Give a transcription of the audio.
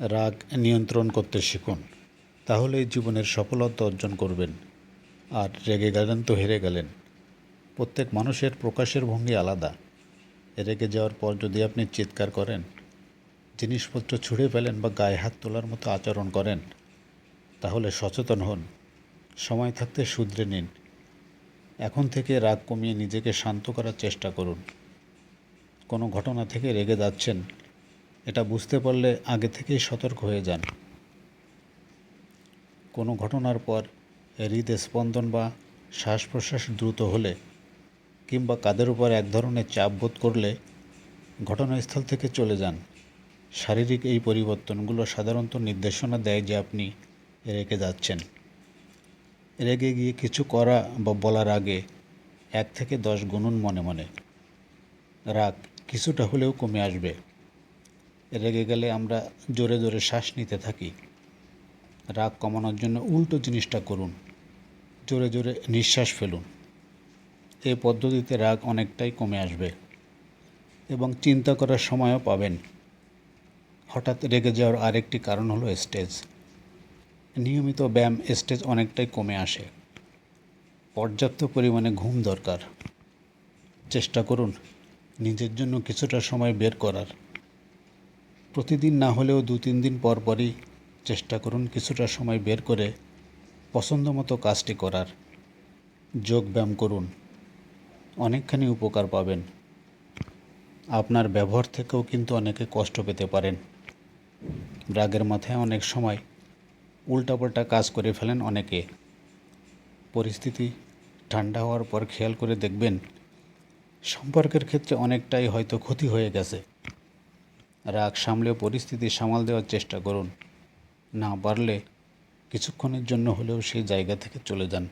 রাগ নিয়ন্ত্রণ করতে শিখুন। তাহলেই জীবনের সফলতা অর্জন করবেন। আর রেগে গেলেন তো হেরে গেলেন। প্রত্যেক মানুষের প্রকাশের ভঙ্গি আলাদা। রেগে যাওয়ার পর যদি আপনি চিৎকার করেন, জিনিসপত্র ছুঁড়ে ফেলেন বা গায়ে হাত তোলার মতো আচরণ করেন, তাহলে সচেতন হন। সময় থাকতে শুধরে নিন। এখন থেকে রাগ কমিয়ে নিজেকে শান্ত করার চেষ্টা করুন। কোনো ঘটনা থেকে রেগে যাচ্ছেন এটা বুঝতে পারলে আগে থেকেই সতর্ক হয়ে যান। কোনো ঘটনার পর হৃদস্পন্দন বা শ্বাস প্রশ্বাস দ্রুত হলে কিংবা কাদের উপর এক ধরনের চাপ বোধ করলে ঘটনাস্থল থেকে চলে যান। শারীরিক এই পরিবর্তনগুলো সাধারণত নির্দেশনা দেয় যে আপনি রেগে যাচ্ছেন। রেগে গিয়ে কিছু করা বা বলার আগে এক থেকে দশ গুণুন মনে মনে। রাগ কিছুটা হলেও কমে আসবে। রেগে গেলে আমরা জোরে জোরে শ্বাস নিতে থাকি। রাগ কমানোর জন্য উল্টো জিনিসটা করুন। জোরে জোরে নিঃশ্বাস ফেলুন। এই পদ্ধতিতে রাগ অনেকটাই কমে আসবে এবং চিন্তা করার সময়ও পাবেন। হঠাৎ রেগে যাওয়ার আরেকটি কারণ হলো স্টেজ নিয়মিত ব্যায়াম স্টেজ অনেকটাই কমে আসে। পর্যাপ্ত পরিমাণে ঘুম দরকার। চেষ্টা করুন নিজের জন্য কিছুটা সময় বের করার। প্রতিদিন না হলেও দু তিন দিন পর পরই চেষ্টা করুন কিছুটা সময় বের করে পছন্দ মতো কাজটি করার। যোগ ব্যায়াম করুন। অনেকখানি উপকার পাবেন। আপনার ব্যবহার থেকেও কিন্তু অনেকে কষ্ট পেতে পারেন। রাগের মাথায় অনেক সময় উল্টাপাল্টা কাজ করে ফেলেন অনেকে। পরিস্থিতি ঠান্ডা হওয়ার পর খেয়াল করে দেখবেন, সম্পর্কের ক্ষেত্রে অনেকটাই হয়তো ক্ষতি হয়ে গেছে। রাগ সামলে পরিস্থিতি সামাল দেওয়ার চেষ্টা করুন। না পারলে কিছুক্ষণের জন্য হলেও সেই জায়গা থেকে চলে যান।